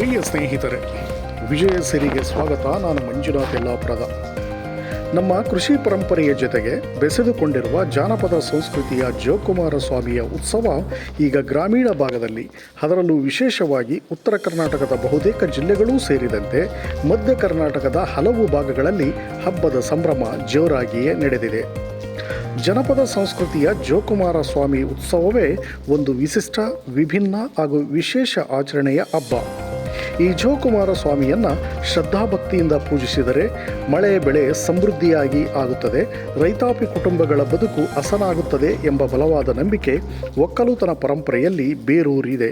ಪ್ರಿಯ ಸ್ನೇಹಿತರೆ, ವಿಜಯ ಸಿರಿಗೆ ಸ್ವಾಗತ. ನಾನು ಮಂಜುನಾಥ್ ಯಲ್ಲಾಪುರದ. ನಮ್ಮ ಕೃಷಿ ಪರಂಪರೆಯ ಜೊತೆಗೆ ಬೆಸೆದುಕೊಂಡಿರುವ ಜಾನಪದ ಸಂಸ್ಕೃತಿಯ ಜೋಕುಮಾರ ಸ್ವಾಮಿಯ ಉತ್ಸವ ಈಗ ಗ್ರಾಮೀಣ ಭಾಗದಲ್ಲಿ. ಅದರಲ್ಲೂ ವಿಶೇಷವಾಗಿ ಉತ್ತರ ಕರ್ನಾಟಕದ ಬಹುತೇಕ ಜಿಲ್ಲೆಗಳೂ ಸೇರಿದಂತೆ ಮಧ್ಯ ಕರ್ನಾಟಕದ ಹಲವು ಭಾಗಗಳಲ್ಲಿ ಹಬ್ಬದ ಸಂಭ್ರಮ ಜೋರಾಗಿಯೇ ನಡೆದಿದೆ. ಜನಪದ ಸಂಸ್ಕೃತಿಯ ಜೋಕುಮಾರ ಸ್ವಾಮಿ ಉತ್ಸವವೇ ಒಂದು ವಿಶಿಷ್ಟ, ವಿಭಿನ್ನ ಹಾಗೂ ವಿಶೇಷ ಆಚರಣೆಯ ಹಬ್ಬ. ಈ ಜೋಕುಮಾರ ಸ್ವಾಮಿಯನ್ನ ಶ್ರದ್ಧಾಭಕ್ತಿಯಿಂದ ಪೂಜಿಸಿದರೆ ಮಳೆ ಬೆಳೆ ಸಮೃದ್ಧಿಯಾಗಿ ಆಗುತ್ತದೆ, ರೈತಾಪಿ ಕುಟುಂಬಗಳ ಬದುಕು ಹಸನಾಗುತ್ತದೆ ಎಂಬ ಬಲವಾದ ನಂಬಿಕೆ ಒಕ್ಕಲುತನ ಪರಂಪರೆಯಲ್ಲಿ ಬೇರೂರಿದೆ.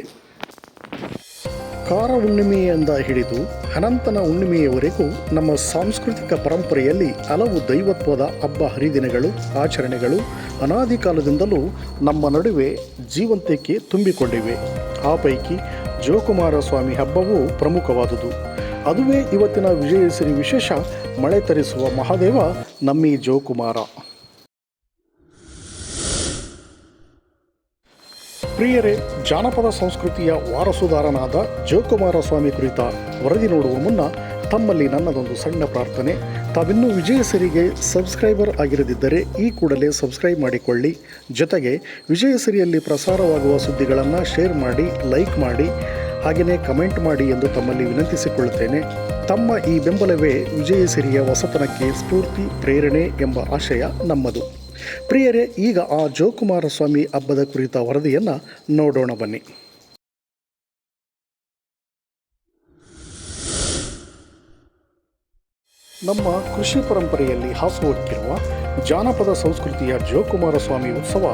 ಕಾರ ಹುಣ್ಣಿಮೆಯಿಂದ ಹಿಡಿದು ಅನಂತನ ಹುಣ್ಣಿಮೆಯವರೆಗೂ ನಮ್ಮ ಸಾಂಸ್ಕೃತಿಕ ಪರಂಪರೆಯಲ್ಲಿ ಹಲವು ದೈವತ್ವದ ಹಬ್ಬ ಹರಿದಿನಗಳು, ಆಚರಣೆಗಳು ಅನಾದಿ ಕಾಲದಿಂದಲೂ ನಮ್ಮ ನಡುವೆ ಜೀವಂತಿಕೆ ತುಂಬಿಕೊಂಡಿವೆ. ಆ ಪೈಕಿ ಜೋಕುಮಾರ ಸ್ವಾಮಿ ಹಬ್ಬವು ಪ್ರಮುಖವಾದುದು. ಅದುವೇ ಇವತ್ತಿನ ವಿಜಯಸಿರಿ ವಿಶೇಷ, ಮಳೆ ತರಿಸುವ ಮಹಾದೇವ, ನಮ್ಮಿ ಜೋಕುಮಾರ. ಪ್ರಿಯರೇ, ಜಾನಪದ ಸಂಸ್ಕೃತಿಯ ವಾರಸುದಾರನಾದ ಜೋಕುಮಾರ ಸ್ವಾಮಿ ಕುರಿತ ವರದಿ ನೋಡುವ ಮುನ್ನ ತಮ್ಮಲ್ಲಿ ನನ್ನದೊಂದು ಸಣ್ಣ ಪ್ರಾರ್ಥನೆ. ತಾವಿನ್ನೂ ವಿಜಯ ಸಿರಿಗೆ ಸಬ್ಸ್ಕ್ರೈಬರ್ ಆಗಿರದಿದ್ದರೆ ಈ ಕೂಡಲೇ ಸಬ್ಸ್ಕ್ರೈಬ್ ಮಾಡಿಕೊಳ್ಳಿ. ಜೊತೆಗೆ ವಿಜಯ ಸಿರಿಯಲ್ಲಿ ಪ್ರಸಾರವಾಗುವ ಸುದ್ದಿಗಳನ್ನು ಶೇರ್ ಮಾಡಿ, ಲೈಕ್ ಮಾಡಿ ಹಾಗೆಯೇ ಕಮೆಂಟ್ ಮಾಡಿ ಎಂದು ತಮ್ಮಲ್ಲಿ ವಿನಂತಿಸಿಕೊಳ್ಳುತ್ತೇನೆ. ತಮ್ಮ ಈ ಬೆಂಬಲವೇ ವಿಜಯ ಸಿರಿಯ ಹೊಸತನಕ್ಕೆ ಸ್ಫೂರ್ತಿ, ಪ್ರೇರಣೆ ಎಂಬ ಆಶಯ ನಮ್ಮದು. ಪ್ರಿಯರೇ, ಈಗ ಆ ಜೋಕುಮಾರಸ್ವಾಮಿ ಹಬ್ಬದ ಕುರಿತ ವರದಿಯನ್ನು ನೋಡೋಣ ಬನ್ನಿ. ನಮ್ಮ ಕೃಷಿ ಪರಂಪರೆಯಲ್ಲಿ ಹಾಸುಹೊಕ್ಕಿರುವ ಜಾನಪದ ಸಂಸ್ಕೃತಿಯ ಜೋಕುಮಾರ ಸ್ವಾಮಿ ಉತ್ಸವ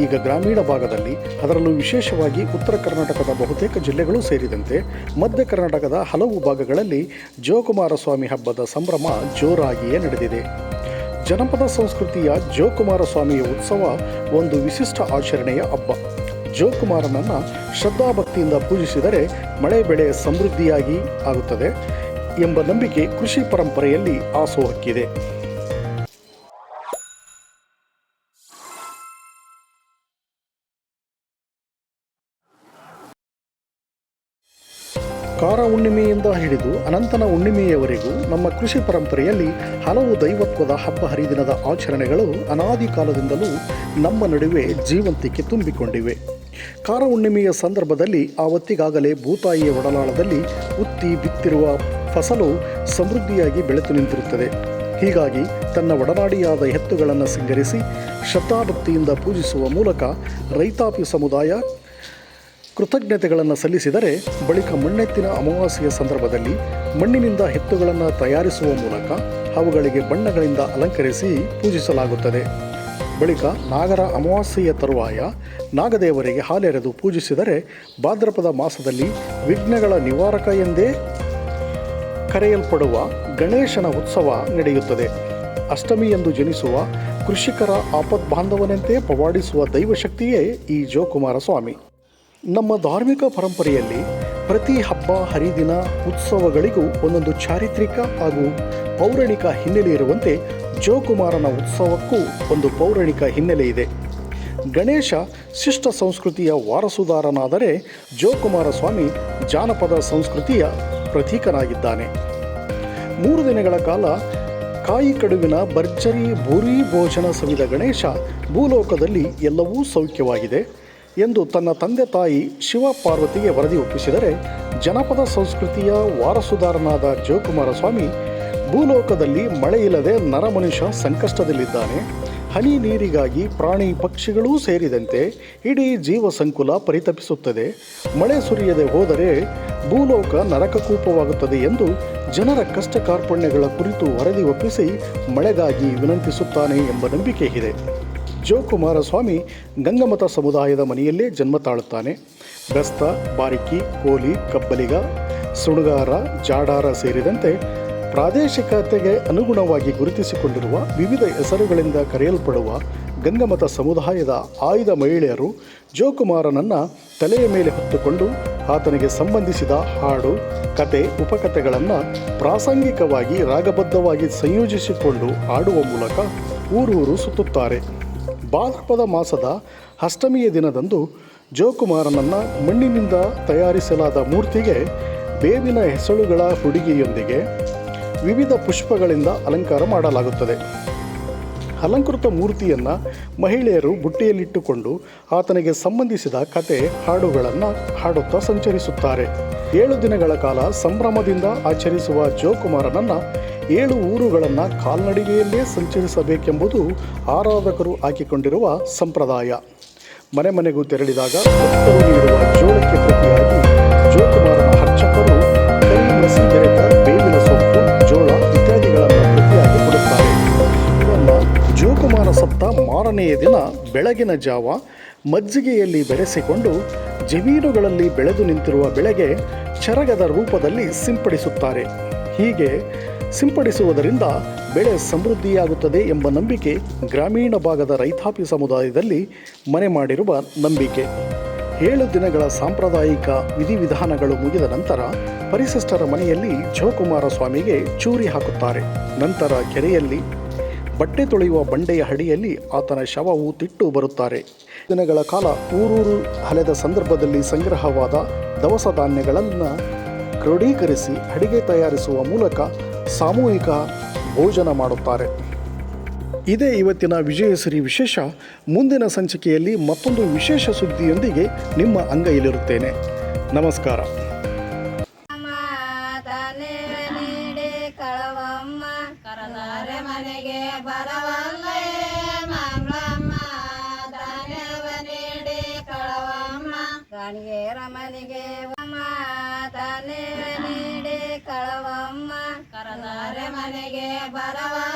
ಈಗ ಗ್ರಾಮೀಣ ಭಾಗದಲ್ಲಿ, ಅದರಲ್ಲೂ ವಿಶೇಷವಾಗಿ ಉತ್ತರ ಕರ್ನಾಟಕದ ಬಹುತೇಕ ಜಿಲ್ಲೆಗಳು ಸೇರಿದಂತೆ ಮಧ್ಯ ಕರ್ನಾಟಕದ ಹಲವು ಭಾಗಗಳಲ್ಲಿ ಜೋಕುಮಾರ ಸ್ವಾಮಿ ಹಬ್ಬದ ಸಂಭ್ರಮ ಜೋರಾಗಿಯೇ ನಡೆದಿದೆ. ಜನಪದ ಸಂಸ್ಕೃತಿಯ ಜೋಕುಮಾರ ಸ್ವಾಮಿಯ ಉತ್ಸವ ಒಂದು ವಿಶಿಷ್ಟ ಆಚರಣೆಯ ಹಬ್ಬ. ಜೋಕುಮಾರನನ್ನು ಶ್ರದ್ಧಾಭಕ್ತಿಯಿಂದ ಪೂಜಿಸಿದರೆ ಮಳೆ ಬೆಳೆ ಸಮೃದ್ಧಿಯಾಗಿ ಆಗುತ್ತದೆ. ಎಂಬ ನಂಬಿಕೆ ಕೃಷಿ ಪರಂಪರೆಯಲ್ಲಿ ಹಾಸುಹೊಕ್ಕಿದೆ ಕಾರ ಹುಣ್ಣಿಮೆಯಿಂದ ಹಿಡಿದು ಅನಂತನ ಹುಣ್ಣಿಮೆಯವರೆಗೂ ನಮ್ಮ ಕೃಷಿ ಪರಂಪರೆಯಲ್ಲಿ ಹಲವು ದೈವತ್ವದ ಹಬ್ಬ ಹರಿದಿನದ ಆಚರಣೆಗಳು ಅನಾದಿ ಕಾಲದಿಂದಲೂ ನಮ್ಮ ನಡುವೆ ಜೀವಂತಿಕೆ ತುಂಬಿಕೊಂಡಿವೆ. ಕಾರ ಹುಣ್ಣಿಮೆಯ ಸಂದರ್ಭದಲ್ಲಿ ಆವತ್ತಿಗಾಗಲೇ ಭೂತಾಯಿಯ ಒಡಲಾಳದಲ್ಲಿ ಉತ್ತಿ ಬಿತ್ತಿರುವ ಫಸಲು ಸಮೃದ್ಧಿಯಾಗಿ ಬೆಳೆತು ನಿಂತಿರುತ್ತದೆ. ಹೀಗಾಗಿ ತನ್ನ ಒಡನಾಡಿಯಾದ ಎತ್ತುಗಳನ್ನು ಸಿಂಗರಿಸಿ ಶ್ರದ್ಧಾಭಕ್ತಿಯಿಂದ ಪೂಜಿಸುವ ಮೂಲಕ ರೈತಾಪಿ ಸಮುದಾಯ ಕೃತಜ್ಞತೆಗಳನ್ನು ಸಲ್ಲಿಸಿದರೆ ಬಳಿಕ ಮಣ್ಣೆತ್ತಿನ ಅಮಾವಾಸ್ಯೆಯ ಸಂದರ್ಭದಲ್ಲಿ ಮಣ್ಣಿನಿಂದ ಎತ್ತುಗಳನ್ನು ತಯಾರಿಸುವ ಮೂಲಕ ಅವುಗಳಿಗೆ ಬಣ್ಣಗಳಿಂದ ಅಲಂಕರಿಸಿ ಪೂಜಿಸಲಾಗುತ್ತದೆ. ಬಳಿಕ ನಾಗರ ಅಮಾವಾಸ್ಯೆಯ ತರುವಾಯ ನಾಗದೇವರಿಗೆ ಹಾಲೆರೆದು ಪೂಜಿಸಿದರೆ ಭಾದ್ರಪದ ಮಾಸದಲ್ಲಿ ವಿಘ್ನಗಳ ನಿವಾರಕ ಎಂದೇ ಕರೆಯಲ್ಪಡುವ ಗಣೇಶನ ಉತ್ಸವ ನಡೆಯುತ್ತದೆ. ಅಷ್ಟಮಿಯಂದು ಜನಿಸುವ ಕೃಷಿಕರ ಆಪದ್ಬಾಂಧವನಂತೆ ಪವಾಡಿಸುವ ದೈವಶಕ್ತಿಯೇ ಈ ಜೋಕುಮಾರ ಸ್ವಾಮಿ ನಮ್ಮ ಧಾರ್ಮಿಕ ಪರಂಪರೆಯಲ್ಲಿ ಪ್ರತಿ ಹಬ್ಬ, ಹರಿದಿನ ಉತ್ಸವಗಳಿಗೂ ಒಂದೊಂದು ಚಾರಿತ್ರಿಕ ಹಾಗೂ ಪೌರಾಣಿಕ ಹಿನ್ನೆಲೆ ಇರುವಂತೆ ಜೋಕುಮಾರನ ಉತ್ಸವಕ್ಕೂ ಒಂದು ಪೌರಾಣಿಕ ಹಿನ್ನೆಲೆ ಇದೆ. ಗಣೇಶ ಶಿಷ್ಟ ಸಂಸ್ಕೃತಿಯ ವಾರಸುದಾರನಾದರೆ ಜೋಕುಮಾರ ಸ್ವಾಮಿ ಜಾನಪದ ಸಂಸ್ಕೃತಿಯ ಪ್ರತೀಕನಾಗಿದ್ದಾನೆ. ಮೂರು ದಿನಗಳ ಕಾಲ ಕಾಯಿ ಕಡುವಿನ ಭರ್ಜರಿ ಭೂರಿ ಭೋಜನ ಸವಿದ ಗಣೇಶ ಭೂಲೋಕದಲ್ಲಿ ಎಲ್ಲವೂ ಸೌಖ್ಯವಾಗಿದೆ ಎಂದು ತನ್ನ ತಂದೆ ತಾಯಿ ಶಿವ ಪಾರ್ವತಿಗೆ ವರದಿ ಒಪ್ಪಿಸಿದರೆ ಜನಪದ ಸಂಸ್ಕೃತಿಯ ವಾರಸುದಾರನಾದ ಜೋಕುಮಾರ ಸ್ವಾಮಿ ಭೂಲೋಕದಲ್ಲಿ ಮಳೆಯಿಲ್ಲದೆ ನರಮನುಷ್ಯ ಸಂಕಷ್ಟದಲ್ಲಿದ್ದಾನೆ. ಹನಿ ನೀರಿಗಾಗಿ ಪ್ರಾಣಿ ಪಕ್ಷಿಗಳೂ ಸೇರಿದಂತೆ ಇಡೀ ಜೀವ ಸಂಕುಲ ಪರಿತಪಿಸುತ್ತದೆ. ಮಳೆ ಸುರಿಯದೆ ಹೋದರೆ ಭೂಲೋಕ ನರಕಕೂಪವಾಗುತ್ತದೆ ಎಂದು ಜನರ ಕಷ್ಟ ಕಾರ್ಪಣ್ಯಗಳ ಕುರಿತು ವರದಿ ಒಪ್ಪಿಸಿ ಮಳೆಗಾಗಿ ವಿನಂತಿಸುತ್ತಾನೆ ಎಂಬ ನಂಬಿಕೆ ಇದೆ. ಜೋಕುಮಾರಸ್ವಾಮಿ ಗಂಗಮತ ಸಮುದಾಯದ ಮನೆಯಲ್ಲೇ ಜನ್ಮ ತಾಳುತ್ತಾನೆ. ಬೆಸ್ತ ಬಾರಿಕಿ, ಕೋಲಿ, ಕಬ್ಬಲಿಗ, ಸುಣಗಾರ, ಜಾಡಾರ ಸೇರಿದಂತೆ ಪ್ರಾದೇಶಿಕತೆಗೆ ಅನುಗುಣವಾಗಿ ಗುರುತಿಸಿಕೊಂಡಿರುವ ವಿವಿಧ ಹೆಸರುಗಳಿಂದ ಕರೆಯಲ್ಪಡುವ ಗಂಗಮತ ಸಮುದಾಯದ ಆಯ್ದ ಮಹಿಳೆಯರು ಜೋಕುಮಾರನನ್ನು ತಲೆಯ ಮೇಲೆ ಹೊತ್ತುಕೊಂಡು ಆತನಿಗೆ ಸಂಬಂಧಿಸಿದ ಹಾಡು, ಕತೆ, ಉಪಕಥೆಗಳನ್ನು ಪ್ರಾಸಂಗಿಕವಾಗಿ ರಾಗಬದ್ಧವಾಗಿ ಸಂಯೋಜಿಸಿಕೊಂಡು ಹಾಡುವ ಮೂಲಕ ಊರೂರು ಸುತ್ತುತ್ತಾರೆ. ಭಾದ್ರಪದ ಮಾಸದ ಅಷ್ಟಮಿಯ ದಿನದಂದು ಜೋಕುಮಾರನನ್ನು ಮಣ್ಣಿನಿಂದ ತಯಾರಿಸಲಾದ ಮೂರ್ತಿಗೆ ಬೇವಿನ ಹೆಸಳುಗಳ ಹುಡುಗಿಯೊಂದಿಗೆ ವಿವಿಧ ಪುಷ್ಪಗಳಿಂದ ಅಲಂಕಾರ ಮಾಡಲಾಗುತ್ತದೆ. ಅಲಂಕೃತ ಮೂರ್ತಿಯನ್ನು ಮಹಿಳೆಯರು ಬುಟ್ಟಿಯಲ್ಲಿಟ್ಟುಕೊಂಡು ಆತನಿಗೆ ಸಂಬಂಧಿಸಿದ ಕತೆ, ಹಾಡುಗಳನ್ನು ಹಾಡುತ್ತಾ ಸಂಚರಿಸುತ್ತಾರೆ. ಏಳು ದಿನಗಳ ಕಾಲ ಸಂಭ್ರಮದಿಂದ ಆಚರಿಸುವ ಜೋಕುಮಾರನನ್ನು ಏಳು ಊರುಗಳನ್ನು ಕಾಲ್ನಡಿಗೆಯಲ್ಲೇ ಸಂಚರಿಸಬೇಕೆಂಬುದು ಆರಾಧಕರು ಹಾಕಿಕೊಂಡಿರುವ ಸಂಪ್ರದಾಯ. ಮನೆ ಮನೆಗೂ ತೆರಳಿದಾಗ ಭಕ್ತರು ನೀಡುವ ಜೋಳಕ್ಕೆ ಪ್ರತಿಯಾಗಿ ದಿನ ಬೆಳಗಿನ ಜಾವ ಮಜ್ಜಿಗೆಯಲ್ಲಿ ಬೆರೆಸಿಕೊಂಡು ಜಮೀನುಗಳಲ್ಲಿ ಬೆಳೆದು ನಿಂತಿರುವ ಬೆಳೆಗೆ ಚರಗದ ರೂಪದಲ್ಲಿ ಸಿಂಪಡಿಸುತ್ತಾರೆ. ಹೀಗೆ ಸಿಂಪಡಿಸುವುದರಿಂದ ಬೆಳೆ ಸಮೃದ್ಧಿಯಾಗುತ್ತದೆ ಎಂಬ ನಂಬಿಕೆ ಗ್ರಾಮೀಣ ಭಾಗದ ರೈತಾಪಿ ಸಮುದಾಯದಲ್ಲಿ ಮನೆ ಮಾಡಿರುವ ನಂಬಿಕೆ. ಏಳು ದಿನಗಳ ಸಾಂಪ್ರದಾಯಿಕ ವಿಧಿವಿಧಾನಗಳು ಮುಗಿದ ನಂತರ ಪರಿಶಿಷ್ಟರ ಮನೆಯಲ್ಲಿ ಜೋಕುಮಾರ ಸ್ವಾಮಿಗೆ ಚೂರಿ ಹಾಕುತ್ತಾರೆ. ನಂತರ ಕೆರೆಯಲ್ಲಿ ಬಟ್ಟೆ ತೊಳೆಯುವ ಬಂಡೆಯ ಅಡಿಯಲ್ಲಿ ಆತನ ಶವವು ತಿಟ್ಟು ಬರುತ್ತಾರೆ. ದಿನಗಳ ಕಾಲ ಊರೂರು ಹಲೆದ ಸಂದರ್ಭದಲ್ಲಿ ಸಂಗ್ರಹವಾದ ದವಸ ಧಾನ್ಯಗಳನ್ನು ಕ್ರೋಢೀಕರಿಸಿ ಅಡಿಗೆ ತಯಾರಿಸುವ ಮೂಲಕ ಸಾಮೂಹಿಕ ಭೋಜನ ಮಾಡುತ್ತಾರೆ. ಇದೇ ಇವತ್ತಿನ ವಿಜಯಸಿರಿ ವಿಶೇಷ. ಮುಂದಿನ ಸಂಚಿಕೆಯಲ್ಲಿ ಮತ್ತೊಂದು ವಿಶೇಷ ಸುದ್ದಿಯೊಂದಿಗೆ ನಿಮ್ಮ ಅಂಗೈಯಲ್ಲಿರುತ್ತೇನೆ ನಮಸ್ಕಾರ. ಗಾಣಿಗೆರ ಮಾತನೇ ನೀಡಿ ಕಳವಮ್ಮ. ಕರದಾರೆ ಮನೆಗೆ ಬರವಲ್ಲೇ